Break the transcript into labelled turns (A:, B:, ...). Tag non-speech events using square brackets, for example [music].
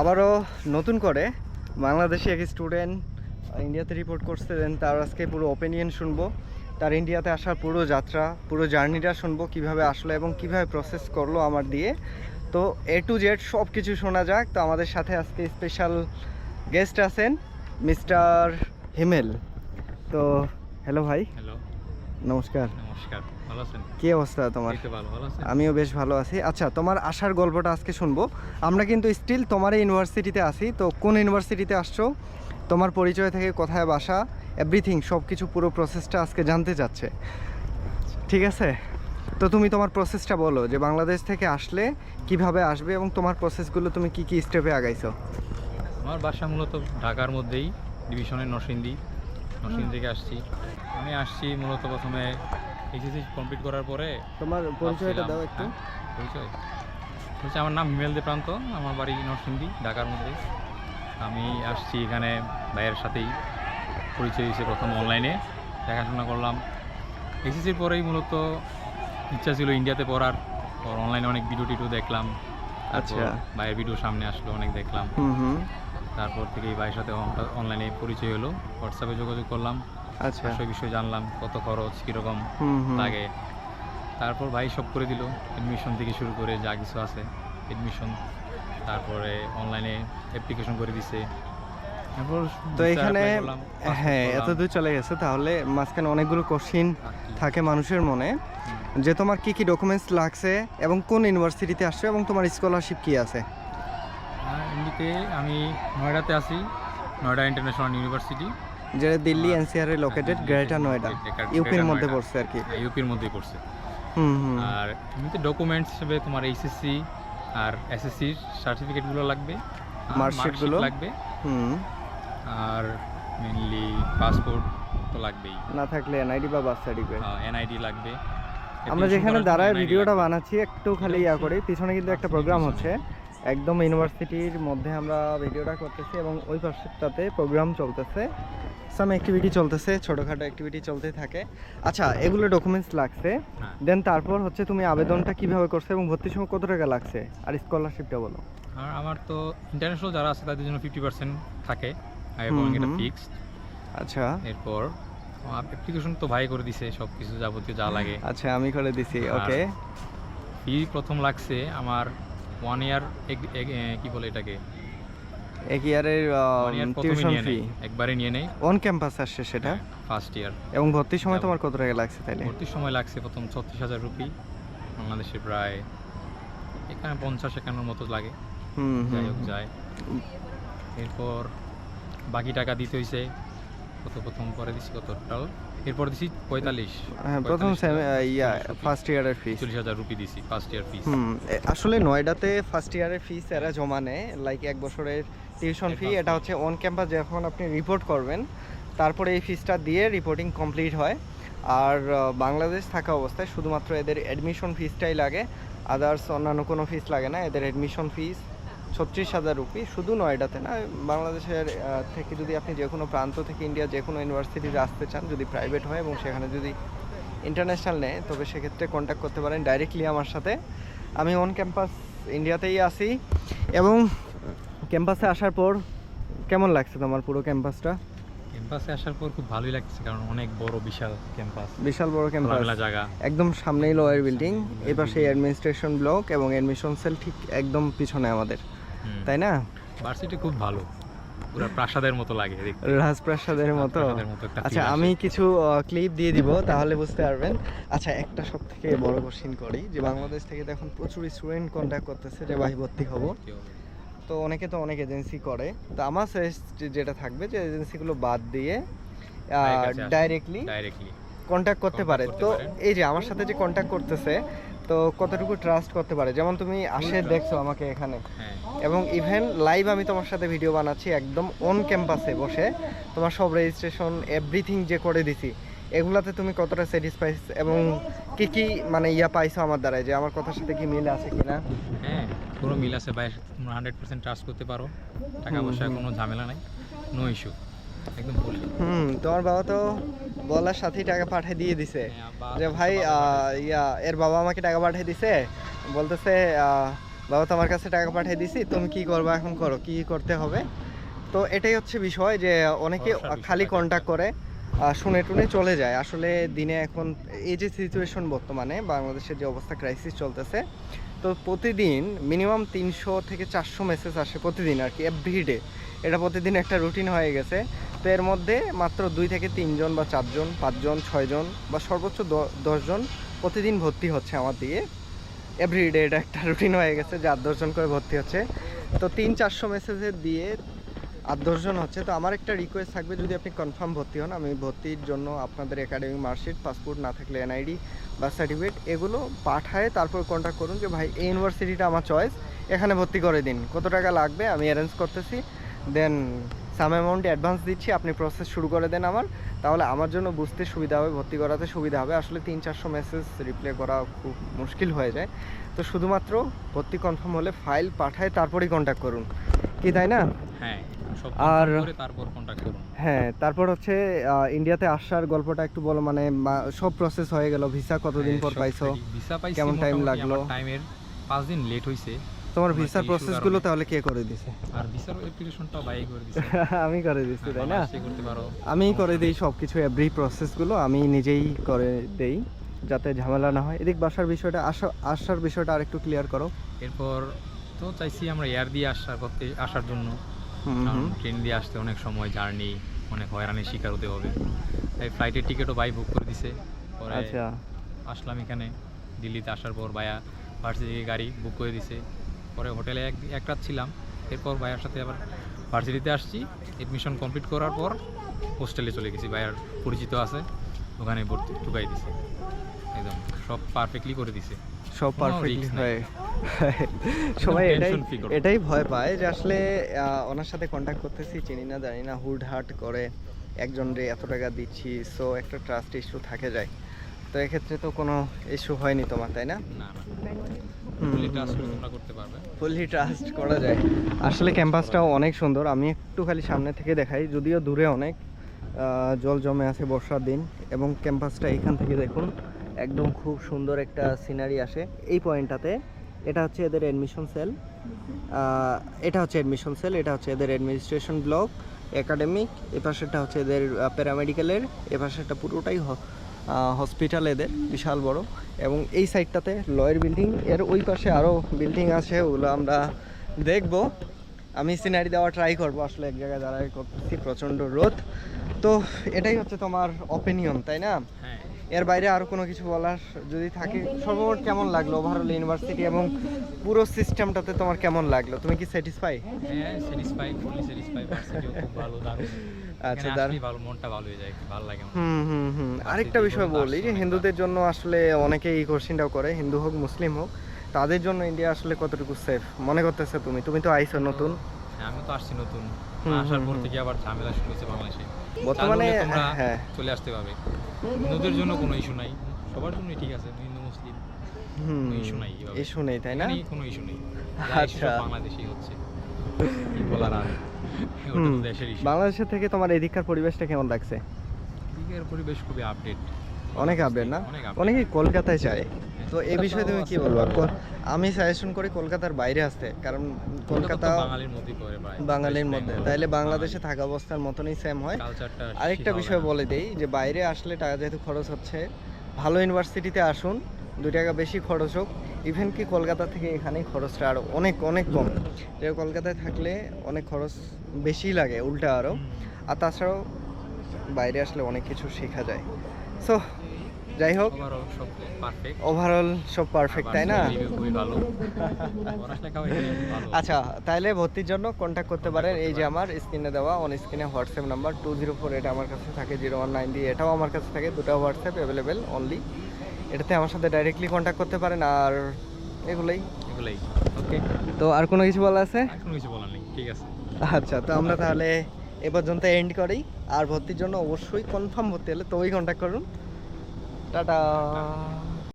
A: আবারও নতুন করে বাংলাদেশি এক স্টুডেন্ট ইন্ডিয়াতে রিপোর্ট করছে দেন তার আজকে পুরো ওপিনিয়ন শুনব। তার ইন্ডিয়াতে আসার পুরো যাত্রা, পুরো জার্নিটা শুনব, কীভাবে আসলো এবং কীভাবে প্রসেস করল আমার দিয়ে। তো এ টু জেড সব কিছু শোনা যাক। তো আমাদের সাথে আজকে স্পেশাল গেস্ট আছেন মিস্টার হিমেল। তো হ্যালো ভাই।
B: হ্যালো
A: নমস্কার।
B: নমস্কার ভালো আছেন?
A: কি অবস্থা তোমার?
B: ভালো ভালো আছেন?
A: আমিও বেশ ভালো আছি। আচ্ছা তোমার আসার গল্পটা আজকে শুনব। আমরা কিন্তু স্টিল তোমার এই ইউনিভার্সিটিতে আছি তো কোন ইউনিভার্সিটিতে আসছো? তোমার পরিচয় থেকে কোথায় বাসা? এভরিথিং সব কিছু পুরো প্রসেসটা আজকে জানতে চাচ্ছে। ঠিক আছে? তো তুমি তোমার প্রসেসটা বলো যে বাংলাদেশ থেকে আসলে কীভাবে আসবে এবং তোমার প্রসেসগুলো তুমি কি কি স্টেপে আগাইছো?
B: আমার বাসা মূলত ঢাকার মধ্যেই ডিভিশনের নরসিংদী। নরসিংদী থেকে আসছি। আমি আসছি মূলত প্রথমে এইচএসসি কমপ্লিট করার পরে
A: তোমার পরিচয়টা দাও একটু।
B: হ্যাঁ, পরিচয়। হচ্ছে আমার নাম হিমেল দে প্রান্ত আমার বাড়ি নরসিংদী ঢাকার মধ্যে। আমি আসছি এখানে ভাইয়ের সাথেই পরিচয় হয়েছে প্রথম অনলাইনে দেখাশোনা করলাম। এসএসসির পরেই মূলত ইচ্ছা ছিল ইন্ডিয়াতে পড়ার। পর অনলাইনে অনেক ভিডিও টিডিও দেখলাম
A: আচ্ছা।
B: ভাইয়ের ভিডিও সামনে আসলো অনেক দেখলাম।
A: হুম হুম।
B: তারপর থেকে এই ভাইয়ের সাথে অনলাইনে পরিচয় হলো। হোয়াটসঅ্যাপে যোগাযোগ করলাম।
A: আচ্ছা।
B: সেই বিষয়ে জানলাম কত খরচ কীরকম লাগে। তারপর ভাই সব করে দিল এডমিশন থেকে শুরু করে যা কিছু আছে এডমিশন তারপরে অনলাইনে অ্যাপ্লিকেশন করে দিছে। তারপর
A: তো এখানে হ্যাঁ এত দূর চলে গেছে তাহলে মাঝখানে অনেকগুলো কোশ্চিন থাকে মানুষের মনে। যে তোমার কি কি ডকুমেন্টস লাগছে এবং কোন ইউনিভার্সিটিতে আসছো এবং তোমার স্কলারশিপ কি আছে?
B: এমনিতে আমি নয়ডাতে আছি নয়ডা ইন্টারন্যাশনাল ইউনিভার্সিটি।
A: যেটা দিল্লি
B: আর-
A: এনসিআর এ লোকেটেড গ্রেটার নয়ডা ইউপির মধ্যে পড়ছে আর কি।
B: ইউপির মধ্যেই পড়ছে। আর এমনিতে ডকুমেন্টস হিসেবে তোমার এইচএসসি আর এসএসসির সার্টিফিকেটগুলো লাগবে।
A: marksheet গুলো?
B: লাগবে।
A: হুম।
B: আর মেনলি পাসপোর্ট তো লাগবেই।
A: না থাকলে এনআইডি বা বার্থ সার্টিফিকেট
B: এনআইডি লাগবে।
A: আমরা যেখানে দাঁড়ায় ভিডিওটা বানাচ্ছি একটু খালি ইয়া করি পিছনে কিন্তু একটা প্রোগ্রাম হচ্ছে। একদম ইউনিভার্সিটির মধ্যে আমরা ভিডিওটা করতেছি এবং ওই পাশেরটাতে প্রোগ্রাম চলতেছে। সাম অ্যাক্টিভিটি চলতেছে ছোটোখাটো অ্যাক্টিভিটি চলতে থাকে। আচ্ছা এগুলো ডকুমেন্টস লাগছে।
B: হ্যাঁ।
A: দেন তারপর হচ্ছে তুমি আবেদনটা কীভাবে করছ এবং ভর্তির সময় কত টাকা লাগছে? আর স্কলারশিপটা বলো।
B: আর আমার তো ইন্টারন্যাশনাল যারা আছে তাদের জন্য ফিফটি পার্সেন্ট থাকে। এবং এটা ফিক্সড
A: আচ্ছা।
B: এরপর অ্যাপ্লিকেশন তো ভাই করে দিছে সব কিছু যাবতীয় যা লাগে।
A: আচ্ছা আমি করে দিছি ওকে
B: ফি প্রথম লাগছে আমার ওয়ান ইয়ার কি বলে এটাকে?
A: এক ইয়ারের টিউশন ফি
B: একবারে নিয়ে নেই
A: অন ক্যাম্পাস আসছে সেটা?
B: ফার্স্ট ইয়ার
A: এবং ভর্তির সময় তোমার কত টাকা লাগছে তাইলে?
B: ভর্তির সময় লাগছে প্রথম ছত্রিশ হাজার রুপি। বাংলাদেশে প্রায় এখানে পঞ্চাশ একান্নর মতো লাগে। যাই হোক যায়। এরপর বাকি টাকা দিতে হয়েছে কত প্রথম পরে দিছি কত টোটাল এরপর দিছি পঁয়তাল্লিশ।
A: হ্যাঁ প্রথম ইয়া ফার্স্ট ইয়ারের ফিস
B: চল্লিশ হাজার রুপি দিছি ফার্স্ট ইয়ার
A: এ- আসলে নয়ডাতে ফার্স্ট ইয়ারের ফিস এরা জমা নেয় লাইক এক বছরের টিউশন ফি এটা হচ্ছে অন ক্যাম্পাস যখন আপনি রিপোর্ট করবেন তারপরে এই ফিসটা দিয়ে রিপোর্টিং কমপ্লিট হয়। আর বাংলাদেশ থাকা অবস্থায় শুধুমাত্র এদের অ্যাডমিশন ফিসটাই লাগে আদার্স অন্যান্য কোনো ফিস লাগে না এদের অ্যাডমিশন ফিস ছত্রিশ হাজার রুপি শুধু নয়ডাতে না বাংলাদেশের থেকে যদি আপনি যে কোনো প্রান্ত থেকে ইন্ডিয়া যে কোনো ইউনিভার্সিটিতে আসতে চান যদি প্রাইভেট হয় এবং সেখানে যদি ইন্টারন্যাশনাল নেয় তবে সেক্ষেত্রে কন্ট্যাক্ট করতে পারেন ডাইরেক্টলি আমার সাথে। আমি অন ক্যাম্পাস ইন্ডিয়াতেই আছি এবং ক্যাম্পাসে আসার পর কেমন লাগছে তোমার পুরো ক্যাম্পাসটা
B: ক্যাম্পাসে আসার পর খুব ভালোই লাগছে কারণ অনেক বড় বিশাল ক্যাম্পাস
A: বিশাল বড় ক্যাম্পাস
B: জায়গা।
A: একদম সামনেই লোয়ার বিল্ডিং এই পাশে অ্যাডমিনিস্ট্রেশন ব্লক এবং অ্যাডমিশন সেল ঠিক একদম পিছনে আমাদের। তাই না?
B: ভার্সিটি খুব ভালো। পুরো প্রাসাদের মতো লাগে
A: রাজপ্রাসাদের মতো। আচ্ছা আমি কিছু ক্লিপ দিয়ে দিব তাহলে বুঝতে পারবেন। আচ্ছা একটা সব থেকে বড় কোশ্চিন করি যে বাংলাদেশ থেকে তো এখন প্রচুর স্টুডেন্ট কন্ট্যাক্ট করতেছে যে ভাই ভর্তি হব। তো অনেকে তো অনেক এজেন্সি করে। তো আমার সাজেস্ট যেটা থাকবে যে এজেন্সিগুলো বাদ দিয়ে। ডাইরেক্টলি
B: ডাইরেক্টলি
A: কন্ট্যাক্ট করতে পারে। তো এই যে আমার সাথে যে কন্ট্যাক্ট করতেছে তো কতটুকু ট্রাস্ট করতে পারে? যেমন তুমি আসে দেখছ আমাকে এখানে।
B: হ্যাঁ।
A: এবং ইভেন লাইভ আমি তোমার সাথে ভিডিও বানাচ্ছি একদম অন ক্যাম্পাসে বসে। তোমার সব রেজিস্ট্রেশন এভরিথিং যে করে দিছি এগুলাতে তুমি কতটা স্যাটিসফাই এবং কি কি মানে ইয়া পাইছো আমার দ্বারাই যে আমার কথার সাথে কি মিল আছে কিনা?
B: হ্যাঁ পুরো মিল আছে ভাই। হান্ড্রেড পার্সেন্ট ট্রাস্ট করতে পারো। টাকা
A: পয়সা
B: কোনো ঝামেলা নাই। নো ইস্যু
A: হুম তোমার বাবা তো বলার সাথেই টাকা পাঠিয়ে দিয়ে দিছে।
B: হ্যাঁ,
A: যে ভাই ইয়া এর বাবা আমাকে টাকা পাঠিয়ে দিছে। বলতেছে বাবা তোমার কাছে টাকা পাঠিয়ে দিছি তুমি কি করবে এখন করো কি করতে হবে? তো এটাই হচ্ছে বিষয় যে অনেকে খালি কন্ট্যাক্ট করে শুনে টুনে চলে যায়। আসলে দিনে এখন এই যে সিচুয়েশন বর্তমানে বাংলাদেশের যে অবস্থা ক্রাইসিস চলতেছে তো প্রতিদিন মিনিমাম তিনশো থেকে চারশো মেসেজ আসে প্রতিদিন আর কি এভরিডে এটা প্রতিদিন একটা রুটিন হয়ে গেছে। এর মধ্যে মাত্র দুই থেকে তিনজন বা চারজন, পাঁচজন, ছয়জন বা সর্বোচ্চ দশজন প্রতিদিন ভর্তি হচ্ছে আমার দিকে এভরিডে এটা একটা রুটিন হয়ে গেছে যে আট, দশজন করে ভর্তি হচ্ছে। তো তিন, চারশো মেসেজের দিয়ে আট, দশজন হচ্ছে। তো আমার একটা রিকোয়েস্ট থাকবে যদি আপনি কনফার্ম ভর্তি হন, আমি ভর্তির জন্য আপনাদের একাডেমিক মার্কশিট পাসপোর্ট না থাকলে এনআইডি বার্থ সার্টিফিকেট এগুলো পাঠায়, তারপর কন্ট্যাক্ট করুন যে, ভাই, এই ইউনিভার্সিটিটা আমার চয়েস এখানে ভর্তি করে দিন। কত টাকা লাগবে? আমি অ্যারেঞ্জ করতেছি। দেন সাম অ্যামাউন্ট অ্যাডভান্স দিচ্ছি আপনি প্রসেস শুরু করে দেন আমার। তাহলে আমার জন্য বুঝতে সুবিধা হবে ভর্তি করাতে সুবিধা হবে। আসলে তিন চারশো মেসেজ রিপ্লাই করা খুব মুশকিল হয়ে যায়। তো শুধুমাত্র ভর্তি কনফার্ম হলে ফাইল পাঠায় তারপরেই কন্ট্যাক্ট করুন। কি তাই না?
B: হ্যাঁ
A: আর-
B: তারপর কন্ট্যাক্ট করুন।
A: হ্যাঁ তারপর হচ্ছে ইন্ডিয়াতে আসার গল্পটা একটু বলো মানে সব প্রসেস হয়ে গেল। ভিসা কতদিন পর পাইছো?
B: ভিসা পাইছি
A: কেমন
B: টাইম
A: লাগল?
B: টাইমের পাঁচ দিন লেট হইছে।
A: তোমার ভিসার প্রসেসগুলো তাহলে কে করে দিছে?
B: আর ভিসার অ্যাপ্লিকেশনটা বাই করে দিছে। [laughs]
A: আমি করে দিচ্ছি তাই না?
B: বাংলাদেশে করতে পারো।
A: আমি করে দিই সব কিছু এভরি প্রসেসগুলো আমি নিজেই করে দেই যাতে ঝামেলা না হয়। এদিক বাসার বিষয়টা আসা আসার বিষয়টা আরেকটু ক্লিয়ার করো।
B: এরপর তো চাইছি আমরা এয়ার দিয়ে আসার করতে আসার জন্য। ট্রেন দিয়ে আসতে অনেক সময় জার্নি অনেক হয়রানির শিকার হতে হবে। তাই ফ্লাইটের টিকিটও বাই বুক করে দিছে। পরে
A: আচ্ছা।
B: আসলাম এখানে দিল্লিতে আসার পর বায়া ভার্সিটি গাড়ি বুক করে দিছে। পরে হোটেলে এক এক রাত ছিলাম। এরপর ভাইয়ার সাথে আবার ভার্সিটিতে আসছি। এডমিশন কমপ্লিট করার পর হোস্টেলে চলে গেছি। ভাইয়ার পরিচিত আছে ওখানে ভর্তি ঢুকাই দিছে। একদম সব পারফেক্টলি করে দিছে।
A: সব পারফেক্টলি হয় সবাই এটাই। এটাই ভয় পায় যে আসলে ওনার সাথে কন্ট্যাক্ট করতেছি চিনি না জানি না হুড হাট করে একজন রে এত টাকা দিচ্ছি সো একটা ট্রাস্ট ইস্যু থাকে যায়। তো এক্ষেত্রে তো কোনো ইস্যু হয়নি তোমার তাই না
B: না। ফুলি ট্রাস্ট তোমরা করতে পারবে।
A: ফুললি ট্রাস্ট করা যায়। আসলে ক্যাম্পাসটাও অনেক সুন্দর। আমি একটু খালি সামনে থেকে দেখাই যদিও দূরে অনেক জল জমে আছে বর্ষার দিন এবং ক্যাম্পাসটা এখান থেকে দেখুন একদম খুব সুন্দর একটা সিনারি আসে। এই পয়েন্টটাতে এটা হচ্ছে এদের অ্যাডমিশন সেল এটা হচ্ছে অ্যাডমিশন সেল এটা হচ্ছে এদের অ্যাডমিনিস্ট্রেশন ব্লক একাডেমিক এ পাশেরটা হচ্ছে এদের প্যারামেডিক্যালের এ পাশেরটা পুরোটাই হসপিটাল এদের বিশাল বড়। এবং এই সাইডটাতে লয়ের বিল্ডিং এর ওই পাশে আরও বিল্ডিং আছে ওগুলো আমরা দেখব। আমি সিনারি দেওয়া ট্রাই করব আসলে এক জায়গায় দাঁড়ায় করতেছি প্রচণ্ড রোদ। তো এটাই হচ্ছে তোমার অপিনিয়ন তাই না?
B: হ্যাঁ।
A: এর বাইরে আরও কোনো কিছু বলার যদি থাকে সর্বমোট কেমন লাগল ওভারঅল ইউনিভার্সিটি এবং পুরো সিস্টেমটাতে তোমার কেমন লাগল? তুমি কি স্যাটিসফাই
B: হ্যাঁ স্যাটিসফাই ফুলি স্যাটিসফাই ভার্সিটিও খুব ভালো দারুণ।
A: আচ্ছা,
B: এখানে
A: দারুণ।
B: আসলেই ভালো মনটা ভালো হয়ে যায় ভালো লাগে
A: হুম হুম হুম। আরেকটা বিষয় বলি যে হিন্দুদের জন্য আসলে অনেকে এই কোশ্চেনটাও করে হিন্দু হোক মুসলিম হোক তাদের জন্য ইন্ডিয়া আসলে কতটুকু সেফ মনে করতেছে তুমি তুমি তো আইছো নতুন।
B: হ্যাঁ, আমি তো আসছি নতুন। আসার পর থেকে আবার ঝামেলা শুরু হয়েছে বাংলাদেশে।
A: বর্তমানে
B: তোমরা
A: হ্যাঁ
B: চলে আসতে পারবে। হিন্দুদের জন্য কোনো ইস্যু নাই। সবার জন্যই ঠিক আছে হিন্দু মুসলিম issue নাই।
A: ইস্যু নেই তাই না?
B: কোনো ইস্যু নেই।
A: আচ্ছা।
B: বাংলাদেশেই হচ্ছে। কি বলার আর?
A: বাংলাদেশের থেকে তোমার এদিককার পরিবেশটা কেমন লাগছে?
B: দিকের পরিবেশ খুবই আপডেট
A: অনেক আপডেট না? অনেকেই কলকাতায় চায় তো এই বিষয়ে তুমি কি বলব? আমি সাজেশন করি কলকাতার বাইরে আসতে কারণ কলকাতা
B: বাঙালির
A: মধ্যে। তাইলে বাংলাদেশে থাকা অবস্থার মতনই সেম হয়। আরেকটা বিষয় বলে দেই যে বাইরে আসলে টাকা যেহেতু খরচ হচ্ছে ভালো ইউনিভার্সিটিতে আসুন দু টাকা বেশি খরচ হোক ইভেন কি কলকাতা থেকে এখানে খরচটা আরও অনেক অনেক কম। যে কলকাতায় থাকলে অনেক খরচ বেশি লাগে উল্টা আরও আর তাছাড়াও বাইরে আসলে অনেক কিছু শেখা যায়। সো যাই হোক
B: ওভারঅল সব পারফেক্ট
A: তাই না? আচ্ছা তাইলে ভর্তির জন্য কন্ট্যাক্ট করতে পারেন। এই যে আমার স্ক্রিনে দেওয়া অন স্ক্রিনে WhatsApp number two zero four এটা আমার কাছে থাকে জিরো ওয়ান নাইন দিয়ে এটাও আমার কাছে থাকে। দুটো হোয়াটসঅ্যাপ অ্যাভেলেবেল অনলি এটাতে আমার সাথে ডাইরেক্টলি কন্ট্যাক্ট করতে পারেন আর এগুলোই।
B: এগুলোই। ওকে
A: তো আর কোনো কিছু বলা আছে?
B: কোনো কিছু বলার নেই ঠিক আছে।
A: আচ্ছা তো আমরা তাহলে এ পর্যন্ত এন্ড করি। আর ভর্তির জন্য অবশ্যই কনফার্ম ভর্তি হলে তবেই কন্ট্যাক্ট করুন। টাটা।